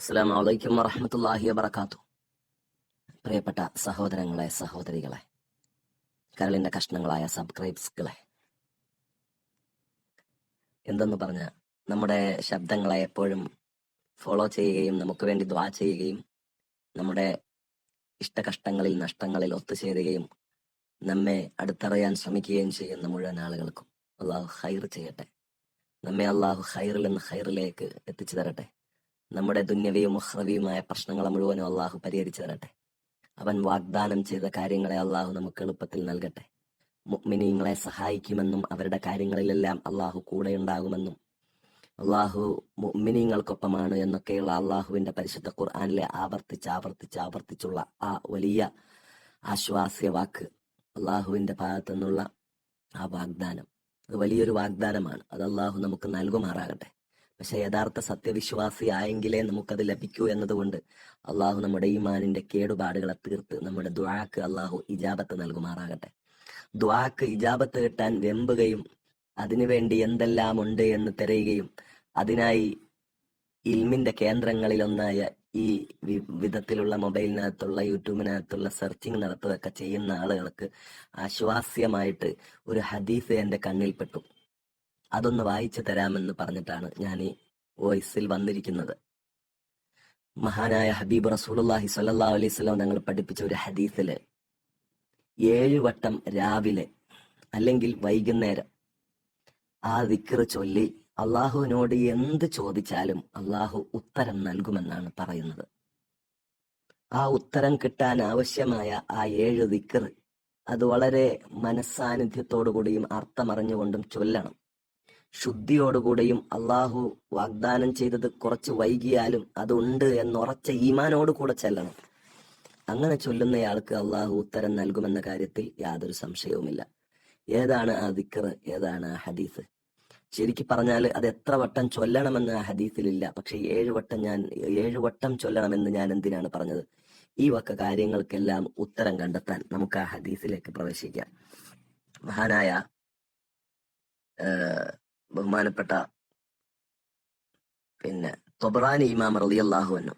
അസ്സാം വലൈക്കും വറഹമത്തല്ലാഹി വബർക്കാത്തു പ്രിയപ്പെട്ട സഹോദരങ്ങളെ സഹോദരികളെ കരളിന്റെ കഷ്ണങ്ങളായ സബ്സ്ക്രൈബ്സുകളെ. എന്തെന്ന് പറഞ്ഞ നമ്മുടെ ശബ്ദങ്ങളെ എപ്പോഴും ഫോളോ ചെയ്യുകയും നമുക്ക് വേണ്ടി ദ്വാ ചെയ്യുകയും നമ്മുടെ ഇഷ്ടകഷ്ടങ്ങളിൽ നഷ്ടങ്ങളിൽ ഒത്തുചേരുകയും നമ്മെ അടുത്തറിയാൻ ശ്രമിക്കുകയും ചെയ്യുന്ന മുഴുവൻ ആളുകൾക്കും അള്ളാഹു ഹൈർ ചെയ്യട്ടെ. നമ്മെ അള്ളാഹു ഹൈറിൽ നിന്ന് ഹൈറിലേക്ക് എത്തിച്ചു തരട്ടെ നമ്മുടെ ദുന്യവിയും മുഹ്റവിയുമായ പ്രശ്നങ്ങളെ മുഴുവനും അള്ളാഹു പരിഹരിച്ചു തരട്ടെ. അവൻ വാഗ്ദാനം ചെയ്ത കാര്യങ്ങളെ അള്ളാഹു നമുക്ക് എളുപ്പത്തിൽ നൽകട്ടെ. മുഅ്മിനീങ്ങളെ സഹായിക്കുമെന്നും അവരുടെ കാര്യങ്ങളിലെല്ലാം അള്ളാഹു കൂടെ ഉണ്ടാകുമെന്നും അള്ളാഹു മുഅ്മിനീങ്ങൾക്കൊപ്പമാണ് എന്നൊക്കെയുള്ള അള്ളാഹുവിന്റെ പരിശുദ്ധ ഖുർആാനിലെ ആവർത്തിച്ച് ആവർത്തിച്ച് ആവർത്തിച്ചുള്ള ആ വലിയ ആശ്വാസ്യ വാക്ക് അള്ളാഹുവിന്റെ ഭാഗത്തു നിന്നുള്ള ആ വാഗ്ദാനം. അത് വലിയൊരു വാഗ്ദാനമാണ്. അത് അള്ളാഹു നമുക്ക് നൽകുമാറാകട്ടെ. പക്ഷെ യഥാർത്ഥ സത്യവിശ്വാസി ആയെങ്കിലേ നമുക്കത് ലഭിക്കൂ എന്നതുകൊണ്ട് അള്ളാഹു നമ്മുടെ ഈമാനിന്റെ കേടുപാടുകളെ തീർത്ത് നമ്മുടെ ദ്വാക്ക് അള്ളാഹു ഇജാബത്ത് നൽകുമാറാകട്ടെ. ദ്വാക്ക് ഇജാബത്ത് കിട്ടാൻ വെമ്പുകയും അതിനുവേണ്ടി എന്തെല്ലാം ഉണ്ട് എന്ന് തിരയുകയും അതിനായി ഇൽമിന്റെ കേന്ദ്രങ്ങളിലൊന്നായ ഈ വിധത്തിലുള്ള മൊബൈലിനകത്തുള്ള യൂട്യൂബിനകത്തുള്ള സെർച്ചിങ് നടത്തുകയൊക്കെ ചെയ്യുന്ന ആളുകൾക്ക് ആശ്വാസ്യമായിട്ട് ഒരു ഹദീസ് എന്റെ കണ്ണിൽപ്പെട്ടു. അതൊന്ന് വായിച്ചു തരാമെന്ന് പറഞ്ഞിട്ടാണ് ഞാൻ ഈ വോയിസിൽ വന്നിരിക്കുന്നത്. മഹാനായ ഹബീബ് റസൂലുള്ളാഹി സല്ലാ അലൈഹി വസല്ലം ഞങ്ങൾ പഠിപ്പിച്ച ഒരു ഹദീസിൽ ഏഴ് വട്ടം രാവിലെ അല്ലെങ്കിൽ വൈകുന്നേരം ആ ദിക്റ് ചൊല്ലി അള്ളാഹുവിനോട് എന്ത് ചോദിച്ചാലും അള്ളാഹു ഉത്തരം നൽകുമെന്നാണ് പറയുന്നത്. ആ ഉത്തരം കിട്ടാൻ ആവശ്യമായ ആ ഏഴ് ദിക്റ് അത് വളരെ മനസ്സാന്നിധ്യത്തോടു കൂടിയും അർത്ഥമറിഞ്ഞുകൊണ്ടും ചൊല്ലണം. ശുദ്ധിയോടുകൂടിയും അള്ളാഹു വാഗ്ദാനം ചെയ്തത് കുറച്ച് വൈകിയാലും അതുണ്ട് എന്നുറച്ച ഈമാനോട് കൂടെ ചെല്ലണം. അങ്ങനെ ചൊല്ലുന്നയാൾക്ക് അള്ളാഹു ഉത്തരം നൽകുമെന്ന കാര്യത്തിൽ യാതൊരു സംശയവുമില്ല. ഏതാണ് ആ ദിക്കർ ഏതാണ് ആ ഹദീസ്? ശരിക്കും പറഞ്ഞാൽ അത് എത്ര വട്ടം ചൊല്ലണമെന്ന് ആ ഹദീസിലില്ല. പക്ഷെ ഏഴു വട്ടം ഞാൻ ഏഴു വട്ടം ചൊല്ലണമെന്ന് ഞാൻ എന്തിനാണ് പറഞ്ഞത്? ഈ വക കാര്യങ്ങൾക്കെല്ലാം ഉത്തരം കണ്ടെത്താൻ നമുക്ക് ആ ഹദീസിലേക്ക് പ്രവേശിക്കാം. മഹാനായ ബഹുമാനപ്പെട്ട പിന്നെ തൊബറാനി ഇമാം റളിയല്ലാഹു അൻഹു.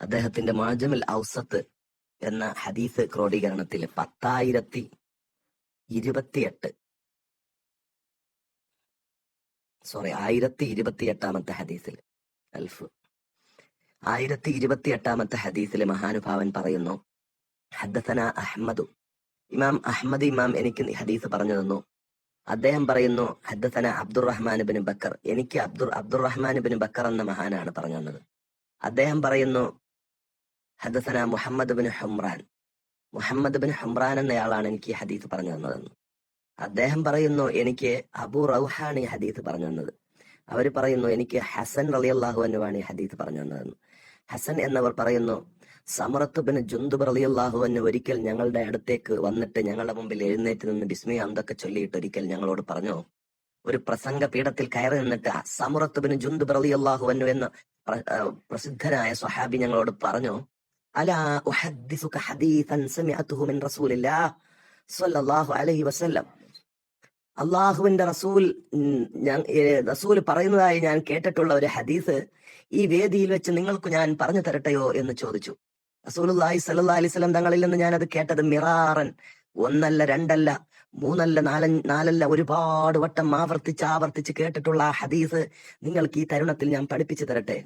അദ്ദേഹത്തിന്റെ മാജമിൽ ഔസത്ത് എന്ന ഹദീസ് ക്രോഡീകരണത്തിൽ പത്തായിരത്തി ഇരുപത്തിയെട്ട്. സോറി ആയിരത്തി ഇരുപത്തി എട്ടാമത്തെ ഹദീസിൽ. അൽഫ്. ആയിരത്തി ഇരുപത്തി എട്ടാമത്തെ ഹദീസിൽ മഹാനുഭാവൻ പറയുന്നു ഹദ്ദസന അഹമ്മദു ഇമാം അഹമ്മദ് ഇമാം എനിക്ക് ഹദീസ് പറഞ്ഞു തന്നു. അദ്ദേഹം പറയുന്നു ഹദ്ദസന അബ്ദുറഹ്മാൻ ബിൻ ബക്കർ. എനിക്ക് അബ്ദുർ അബ്ദുറഹ്മാൻ ബിൻ ബക്കർ എന്ന മഹാനാണ് പറഞ്ഞു തന്നത്. അദ്ദേഹം പറയുന്നു ഹദ്ദസന Muhammad bin Humran. Muhammad bin Humran എന്നയാളാണ് എനിക്ക് ഹദീസ് പറഞ്ഞു തന്നതെന്ന്. അദ്ദേഹം പറയുന്നു എനിക്ക് അബു റൗഹാണ് ഈ ഹദീസ് പറഞ്ഞു തന്നത്. അവർ പറയുന്നു എനിക്ക് ഹസൻ റളിയല്ലാഹു അനുവാണ് ഈ ഹദീസ് പറഞ്ഞു തന്നതെന്ന്. ഹസൻ എന്നവർ പറയുന്നു സമറത്ത് പിന്നെ ജുന്തു റളിയല്ലാഹു എന്ന് ഒരിക്കൽ ഞങ്ങളുടെ അടുത്തേക്ക് വന്നിട്ട് ഞങ്ങളുടെ മുമ്പിൽ എഴുന്നേറ്റ് നിന്ന് ബിസ്മി അന്തൊക്കെ ചൊല്ലിയിട്ട് ഒരിക്കൽ ഞങ്ങളോട് പറഞ്ഞു. ഒരു പ്രസംഗ പീഠത്തിൽ കയറി നിന്നിട്ട് സമറത്ത് പിന്നെ ജുന്തു റളിയല്ലാഹു അന്നു എന്ന പ്ര- പ്രസിദ്ധനായ സ്വഹാബി ഞങ്ങളോട് പറഞ്ഞു ഉഹദ്ദിസുക സമിഅതുഹു റസൂലില്ലാഹ് സ്വല്ലല്ലാഹു അലൈഹി വസല്ലം. അള്ളാഹുവിന്റെ റസൂൽ ഞാൻ റസൂൽ പറയുന്നതായി ഞാൻ കേട്ടിട്ടുള്ള ഒരു ഹദീസ് ഈ വേദിയിൽ വെച്ച് നിങ്ങൾക്ക് ഞാൻ പറഞ്ഞു തരട്ടെയോ? എന്ന് ചോദിച്ചു. റസൂലുള്ളാഹി സ്വല്ലല്ലാഹി അലൈഹി വസല്ലം തങ്ങളിൽ നിന്ന് ഞാൻ അത് കേട്ടത് മിറാറൻ. ഒന്നല്ല രണ്ടല്ല മൂന്നല്ല നാല നാലല്ല ഒരുപാട് വട്ടം ആവർത്തിച്ച് ആവർത്തിച്ച് കേട്ടിട്ടുള്ള ആ ഹദീസ് നിങ്ങൾക്ക് ഈ തരുണത്തിൽ ഞാൻ പഠിപ്പിച്ചു തരട്ടെ.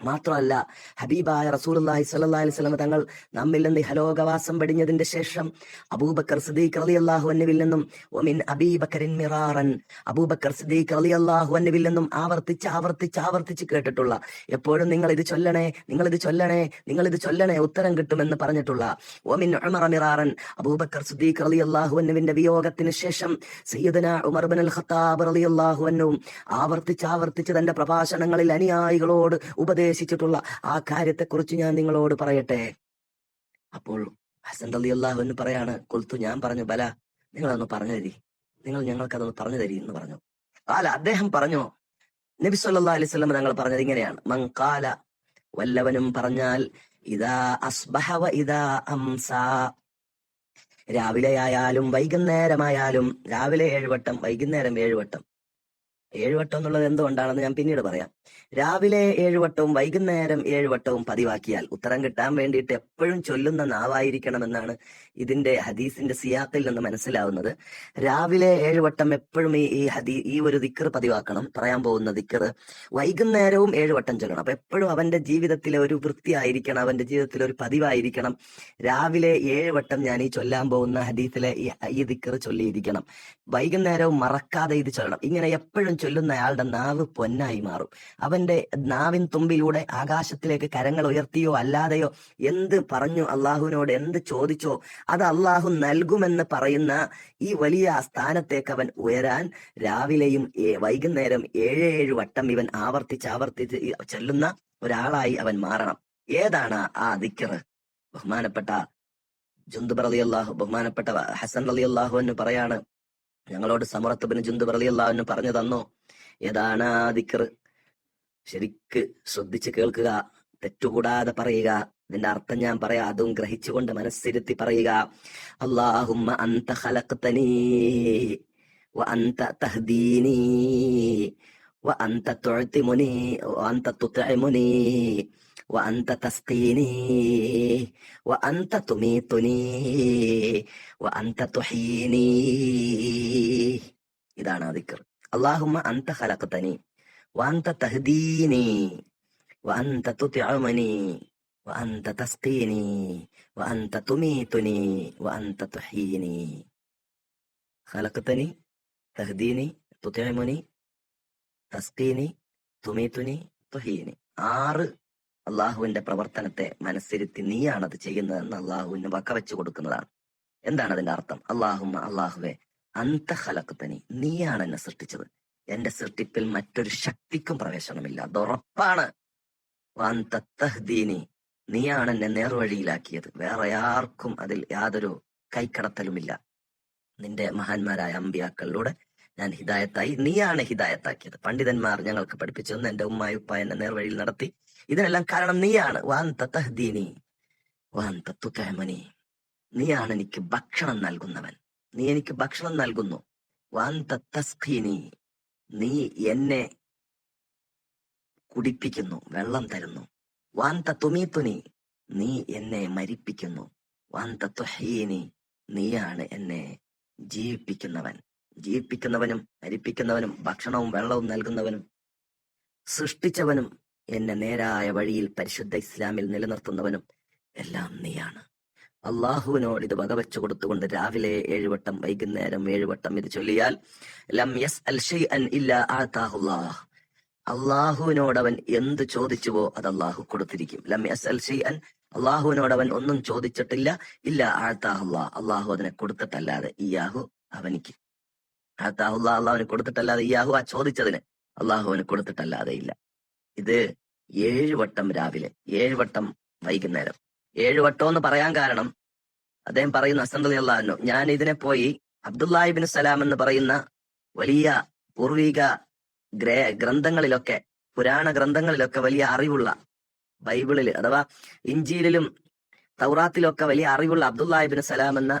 മാത്രമല്ല ഹബീബായ സ്വല്ലല്ലാഹി അലൈഹി വസല്ലം തങ്ങൾ നമ്മിൽ നിന്ന് ഹലോകവാസം വെടിഞ്ഞതിന്റെ ശേഷം അബൂബക്കർ സിദ്ദീഖ് റളിയല്ലാഹു അൻഹുവിൽ നിന്നും അബീബക്കറിൻ മിറാറൻ അബൂബക്കർ സിദ്ദീഖ് റളിയല്ലാഹു അൻഹുവിൽ നിന്നും ആവർത്തിച്ച് ആവർത്തിച്ച് ആവർത്തിച്ച് കേട്ടിട്ടുള്ള എപ്പോഴും നിങ്ങൾ ഇത് ചൊല്ലണേ നിങ്ങൾ ഇത് ചൊല്ലണേ നിങ്ങൾ ഇത് ചൊല്ലണേ ഉത്തരം കിട്ടുമെന്ന് പറഞ്ഞിട്ടുള്ള ഒമിൻ ഉമർ മിറാറൻ അബൂബക്കർ സിദ്ദീഖ് റളിയല്ലാഹു അൻഹുവിന്റെ വിയോഗത്തിന് ശേഷം സയ്യിദന ഉമർ ബിൻ അൽ ഖത്താബ് റളിയല്ലാഹു അൻഹു ആവർത്തിച്ച് ആവർത്തിച്ച് തന്റെ പ്രഭാഷണങ്ങളിൽ അനുയായികളോട് ഉപദേശിച്ചിട്ടുള്ള ആ കാര്യത്തെക്കുറിച്ച് ഞാൻ നിങ്ങളോട് പറയട്ടെ. അപ്പോൾ ഹസൻ അലി അള്ളാഹു എന്ന് പറയാണ് കൊൽത്തു ഞാൻ പറഞ്ഞു ബല നിങ്ങളതൊന്ന് പറഞ്ഞു തരി. നിങ്ങൾ ഞങ്ങൾക്കതൊന്ന് പറഞ്ഞു തരി എന്ന് പറഞ്ഞു. അല്ല അദ്ദേഹം പറഞ്ഞു നബി സല്ലാ അലൈഹി സ്വലം ഞങ്ങൾ പറഞ്ഞത് ഇങ്ങനെയാണ്. മങ്കാല വല്ലവനും പറഞ്ഞാൽ ഇതാ അസ്ബഹവ ഇതാ അംസ. രാവിലെയായാലും വൈകുന്നേരമായാലും രാവിലെ ഏഴുവട്ടം വൈകുന്നേരം ഏഴുവട്ടം ഏഴ് വട്ടം എന്നുള്ളത് എന്തുകൊണ്ടാണെന്ന് ഞാൻ പിന്നീട് പറയാം. രാവിലെ ഏഴുവട്ടവും വൈകുന്നേരം ഏഴുവട്ടവും പതിവാക്കിയാൽ ഉത്തരം കിട്ടാൻ വേണ്ടിയിട്ട് എപ്പോഴും ചൊല്ലുന്ന നാവായിരിക്കണമെന്നാണ് ഇതിന്റെ ഹദീസിന്റെ സിയാത്തിൽ നിന്ന് മനസ്സിലാവുന്നത്. രാവിലെ ഏഴുവട്ടം എപ്പോഴും ഈ ഈ ഹദീ ഈ ഒരു ദിക്കർ പതിവാക്കണം. പറയാൻ പോകുന്ന ദിക്കർ വൈകുന്നേരവും ഏഴുവട്ടം ചൊല്ലണം. അപ്പൊ എപ്പോഴും അവന്റെ ജീവിതത്തിലെ ഒരു വൃത്തിയായിരിക്കണം അവന്റെ ജീവിതത്തിലെ ഒരു പതിവായിരിക്കണം. രാവിലെ ഏഴുവട്ടം ഞാൻ ഈ ചൊല്ലാൻ പോകുന്ന ഹദീസിലെ ഈ ദിക്കർ ചൊല്ലിയിരിക്കണം. വൈകുന്നേരവും മറക്കാതെ ഇത് ചൊല്ലണം. ഇങ്ങനെ എപ്പോഴും ചൊല്ലുന്ന അയാളുടെ നാവ് പൊന്നായി മാറും. അവന്റെ നാവിൻ തുമ്പിലൂടെ ആകാശത്തിലേക്ക് കരങ്ങൾ ഉയർത്തിയോ അല്ലാതെയോ എന്ത് പറഞ്ഞു അള്ളാഹുവിനോട് എന്ത് ചോദിച്ചോ അത് അള്ളാഹു നൽകുമെന്ന് പറയുന്ന ഈ വലിയ സ്ഥാനത്തേക്ക് അവൻ ഉയരാൻ രാവിലെയും വൈകുന്നേരം ഏഴ് ഏഴ് വട്ടം ഇവൻ ആവർത്തിച്ച് ആവർത്തിച്ച് ചൊല്ലുന്ന ഒരാളായി അവൻ മാറണം. ഏതാണ് ആ ദിക്കറ് ബഹുമാനപ്പെട്ട ജുന്ദുബർ അലി അള്ളാഹു ബഹുമാനപ്പെട്ട ഹസൻ അലി അള്ളാഹു എന്ന് പറയാണ് ഞങ്ങളോട് സമറത്തുബിന് ജുന്ത് പറയല്ലാവിനും പറഞ്ഞു തന്നോ. ഏതാണ് ആ ദിക്കർ ശരിക്ക് ശ്രദ്ധിച്ച് കേൾക്കുക തെറ്റുകൂടാതെ പറയുക. ഇതിന്റെ അർത്ഥം ഞാൻ പറയാം. അതും ഗ്രഹിച്ചുകൊണ്ട് മനസ്സിരുത്തി പറയുക. അള്ളാഹുമ്മ വ തഹ്ദീനീ വ വ വ وأنت تميتني وأنت تحييني ഇതാണ് ആ ദിക്കർ അള്ളാഹുമ്മ അന്ത ഖലഖ്തനി وأنت تهديني وأنت تطعمني وأنت تسقيني وأنت تميتني وأنت تحييني خلقتني തഹ്ദീനി തുത്യമുനി തസ്കീനി തുമീത്തുനി തുഹീനി ആറ് അള്ളാഹുവിന്റെ പ്രവർത്തനത്തെ മനസ്സിരുത്തി നീയാണത് ചെയ്യുന്നതെന്ന് അള്ളാഹുവിന് വക്കവെച്ചു കൊടുക്കുന്നതാണ്. എന്താണ് അതിന്റെ അർത്ഥം? അള്ളാഹുമ്മ അള്ളാഹുവെ അന്ത ഹലക്കത്തനി നീയാണ് എന്നെ സൃഷ്ടിച്ചത്. എന്റെ സൃഷ്ടിപ്പിൽ മറ്റൊരു ശക്തിക്കും പ്രവേശനമില്ല. അത് ഉറപ്പാണ്. വാന്ത നീയാണ് എന്നെ നേർവഴിയിലാക്കിയത്. വേറെ ആർക്കും അതിൽ യാതൊരു കൈക്കടത്തലുമില്ല. നിന്റെ മഹാന്മാരായ അമ്പിയാക്കളിലൂടെ ഞാൻ ഹിദായത്തായി നീയാണ് ഹിദായത്താക്കിയത്. പണ്ഡിതന്മാർ ഞങ്ങൾക്ക് പഠിപ്പിച്ചു ഒന്ന് എന്റെ ഉമ്മായി ഉപ്പ എന്നെ നേർവഴിയിൽ നടത്തി. ഇതിനെല്ലാം കാരണം നീയാണ്. വാൻ തഹ്ദീനി വാന്ത തുതമനി നീയാണ് എനിക്ക് ഭക്ഷണം നൽകുന്നവൻ. നീ എനിക്ക് ഭക്ഷണം നൽകുന്നു. വാൻ തസ്ഖീനി നീ എന്നെ കുടിപ്പിക്കുന്നു വെള്ളം തരുന്നു. വാൻ തുമീത്തുനി നീ എന്നെ മരിപ്പിക്കുന്നു. വാൻ തുഹീനി നീയാണ് എന്നെ ജീവിപ്പിക്കുന്നവൻ. ജീവിപ്പിക്കുന്നവനും മരിപ്പിക്കുന്നവനും ഭക്ഷണവും വെള്ളവും നൽകുന്നവനും സൃഷ്ടിച്ചവനും എന്നെ നേരായ വഴിയിൽ പരിശുദ്ധ ഇസ്ലാമിൽ നിലനിർത്തുന്നവനും എല്ലാം നീയാണ്. അള്ളാഹുവിനോട് ഇത് വകവെച്ചു കൊടുത്തുകൊണ്ട് രാവിലെ ഏഴുവട്ടം വൈകുന്നേരം ഏഴുവട്ടം ഇത് ചൊല്ലിയാൽ ലം യസ് അൽ ഷൈഅൻ അവൻ എന്ത് ചോദിച്ചുവോ അത് അള്ളാഹു കൊടുത്തിരിക്കും. ലം യസ് അൽ ഷൈഅൻ അള്ളാഹുവിനോട് അവൻ ഒന്നും ചോദിച്ചിട്ടില്ല ഇല്ല ആഴ്ത്താഹുല്ലാ അള്ളാഹു അതിനെ കൊടുത്തിട്ടല്ലാതെ ഇയാഹു അവനിക്ക് ആഴ്ത്താഹുല്ലാ അള്ളാഹുവിന് കൊടുത്തിട്ടല്ലാതെ ഇയാഹു ആ ചോദിച്ചതിന് അള്ളാഹുവിന് കൊടുത്തിട്ടല്ലാതെ ഇല്ല. ഇത് ഏഴ് വട്ടം രാവിലെ ഏഴ് വട്ടം വൈകുന്നേരം. ഏഴ് വട്ടം എന്ന് പറയാൻ കാരണം അദ്ദേഹം പറയുന്ന അസന്തലി അള്ളാഹു ഞാൻ ഇതിനെ പോയി അബ്ദുല്ലാഹിബിൻ സലാം എന്ന് പറയുന്ന വലിയ പൂർവിക ഗ്രേ ഗ്രന്ഥങ്ങളിലൊക്കെ പുരാണ ഗ്രന്ഥങ്ങളിലൊക്കെ വലിയ അറിവുള്ള ബൈബിളിൽ അഥവാ ഇഞ്ചിയിലും തൗറാത്തിലൊക്കെ വലിയ അറിവുള്ള അബ്ദുല്ലാഹിബിൻ സലാം എന്ന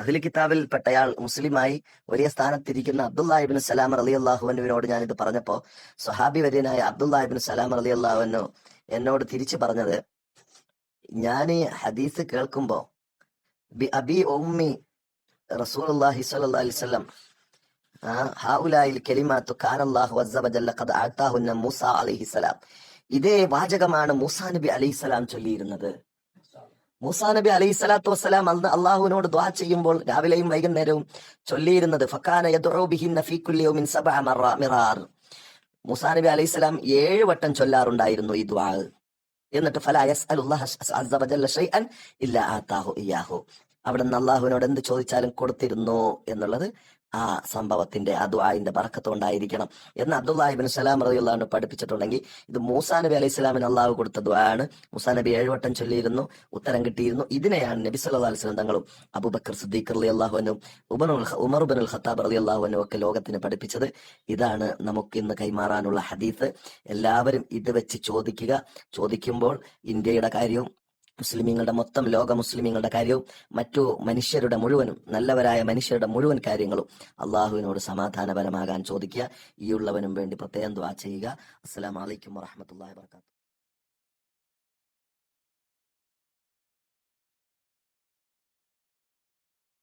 അഹ്ലി കിതാബിൽ പെട്ടയാൾ മുസ്ലിമായി ഒരേ സ്ഥാനത്തിരിക്കുന്ന അബ്ദുല്ലാഹിബിൻ സലാം അലി അള്ളാഹുവിനോട് ഇത് പറഞ്ഞപ്പോ സ്വഹാബി വര്യനായ അബ്ദുല്ലാഹിബിൻ സലാം അലി അള്ളാഹുവിനു എന്നോട് തിരിച്ചു പറഞ്ഞത് ഞാൻ ഈ ഹദീസ് കേൾക്കുമ്പോ ബി അബി ഉമ്മി ഖദ് അഅതാഹുന്ന മൂസ അലൈഹിസ്സലാം ഇതേ വാചകമാണ് മൂസാ നബി അലൈഹിസ്സലാം ചൊല്ലിയിരുന്നത്. മൂസാ നബി അലൈഹി സ്വലാത്തു വസ്സലാം അന്ന് അള്ളാഹുവിനോട് ദ്വാ ചെയ്യുമ്പോൾ രാവിലെയും വൈകുന്നേരവും ചൊല്ലിയിരുന്നത് ഫക്കാന മൂസാ നബി അലൈഹി സ്വലാം ഏഴ് വട്ടം ചൊല്ലാറുണ്ടായിരുന്നു ഈ ദ്വാ എന്നിട്ട് അവിടെ നിന്ന് അള്ളാഹുവിനോട് എന്ത് ചോദിച്ചാലും കൊടുത്തിരുന്നു എന്നുള്ളത് ആ സംഭവത്തിന്റെ ആ പറക്കത്തുണ്ടായിരിക്കണം എന്ന് അബ്ദുല്ലാഹിബിൻ സലാം റളിയല്ലാഹു പഠിപ്പിച്ചിട്ടുണ്ടെങ്കിൽ ഇത് മൂസാ നബി അലൈഹി സ്വലാമിന് അള്ളാഹു കൊടുത്ത ദ്വായാണ് മൂസാ നബി ഏഴുവട്ടം ചൊല്ലിയിരുന്നു ഉത്തരം കിട്ടിയിരുന്നു. ഇതിനെയാണ് നബി സല്ലല്ലാഹു അലൈഹി വസല്ലം തങ്ങളും അബുബക്കർ സിദ്ദീഖ് അലി അള്ളാഹുനും Umar Umar bin al Khattab Ali അള്ളാഹുനും ഒക്കെ ലോകത്തിന് പഠിപ്പിച്ചത്. ഇതാണ് നമുക്ക് ഇന്ന് കൈമാറാനുള്ള ഹദീസ്. എല്ലാവരും ഇത് വെച്ച് ചോദിക്കുക. ചോദിക്കുമ്പോൾ ഇന്ത്യയുടെ കാര്യവും മുസ്ലിമീങ്ങളുടെ മൊത്തം ലോക മുസ്ലിമീങ്ങളുടെ കാര്യവും മറ്റു മനുഷ്യരുടെ മുഴുവനും നല്ലവരായ മനുഷ്യരുടെ മുഴുവൻ കാര്യങ്ങളും അള്ളാഹുവിനോട് സമാധാനപരമാകാൻ ചോദിക്കുക. ഈ ഉള്ളവനും വേണ്ടി പ്രത്യേകം ദ്വാ ചെയ്യുക. അസ്സലാമു അലൈക്കും വറഹ്മത്തുള്ളാഹി വബറകാതുഹു.